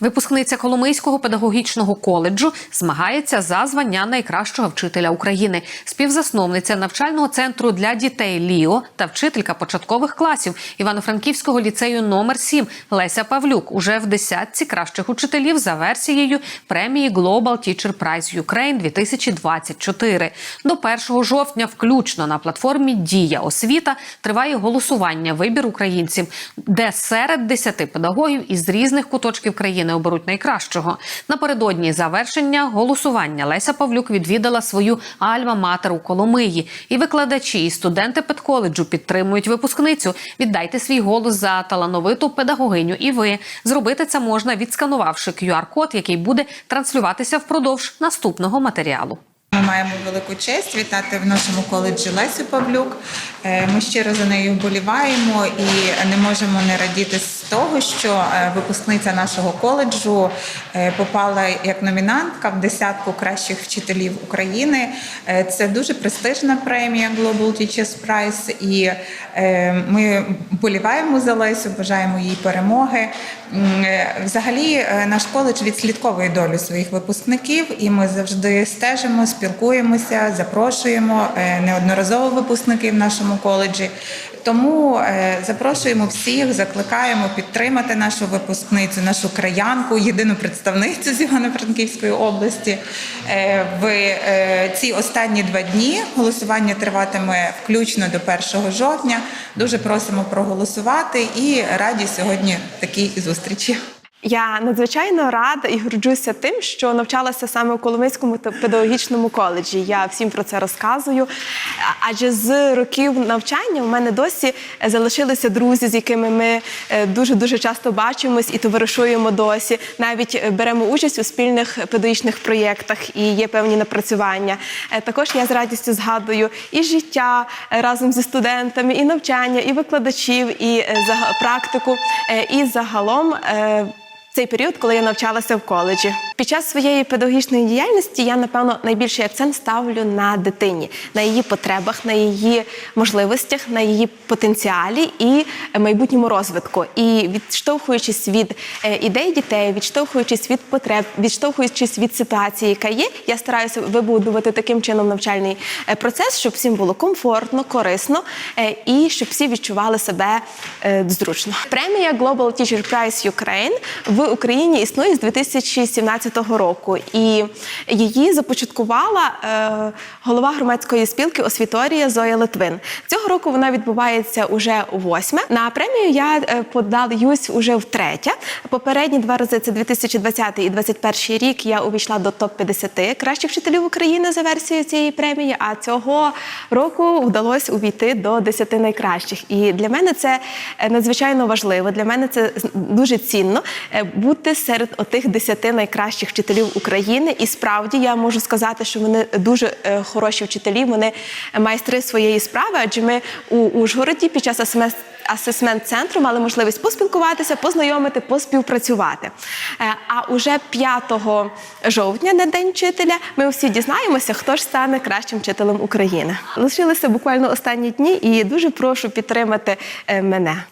Випускниця Коломийського педагогічного коледжу змагається за звання найкращого вчителя України, співзасновниця навчального центру для дітей Ліо та вчителька початкових класів Івано-Франківського ліцею номер 7 Леся Павлюк уже в десятці кращих учителів за версією премії Global Teacher Prize Ukraine 2024. До 1 жовтня, включно на платформі Дія освіта триває голосування вибір українців, де серед 10 педагогів із різних куточків країни оберуть найкращого. Напередодні завершення голосування Леся Павлюк відвідала свою альма-матер у Коломиї. І викладачі, і студенти педколеджу підтримують випускницю. Віддайте свій голос за талановиту педагогиню. І ви зробити це можна, відсканувавши QR-код, який буде транслюватися впродовж наступного матеріалу. Ми маємо велику честь вітати в нашому коледжі Лесю Павлюк. Е, Ми щиро за нею вболіваємо і не можемо не радіти з того, що е, випускниця нашого коледжу е, попала як номінантка в десятку кращих вчителів України. Е, Це дуже престижна премія Global Teachers Prize, і ми вболіваємо за Лесю, бажаємо їй перемоги. Взагалі, наш коледж відслідковує долю своїх випускників, і ми завжди стежимо, спілкуємося, запрошуємо неодноразово випускників в нашому коледжі. Тому запрошуємо всіх, закликаємо підтримати нашу випускницю, нашу краянку, єдину представницю з Івано-Франківської області. Е, В е, ці останні два дні голосування триватиме включно до 1 жовтня. Дуже просимо проголосувати і раді сьогодні такій зустрічі. Я надзвичайно рада і горджуся тим, що навчалася саме у Коломийському педагогічному коледжі. Я всім про це розказую. Адже з років навчання у мене досі залишилися друзі, з якими ми дуже дуже часто бачимось і товаришуємо досі. Навіть е, беремо участь у спільних педагогічних проєктах і є певні напрацювання. Е, Також я з радістю згадую і життя е, разом зі студентами, і навчання, і викладачів, і е, практику, е, і загалом. Цей період, коли я навчалася в коледжі. Під час своєї педагогічної діяльності я, напевно, найбільший акцент ставлю на дитині, на її потребах, на її можливостях, на її потенціалі і майбутньому розвитку. І відштовхуючись від е, ідей дітей, відштовхуючись від потреб, відштовхуючись від ситуації, яка є, я стараюся вибудувати таким чином навчальний е, процес, щоб всім було комфортно, корисно е, і щоб всі відчували себе зручно. Премія Global Teacher Prize Ukraine в Україні існує з 2017 року, і її започаткувала е, голова громадської спілки освіторія Зоя Литвин. Цього року вона відбувається уже восьме. На премію я е, подаюсь уже втретє. Попередні два рази це 2020 і 2021 рік. Я увійшла до топ 50 кращих вчителів України за версією цієї премії. А цього року вдалося увійти до 10 найкращих. І для мене це е, надзвичайно важливо. Для мене це дуже цінно бути серед отих 10 найкращих вчителів України. І справді я можу сказати, що вони дуже е, хороші вчителі, вони майстри своєї справи, адже ми у Ужгороді під час СМС асесмент центру мали можливість поспілкуватися, познайомити, поспівпрацювати. Е, А уже 5 жовтня, на день вчителя, ми всі дізнаємося, хто ж стане кращим вчителем України. Лишилися буквально останні дні, і дуже прошу підтримати е, мене.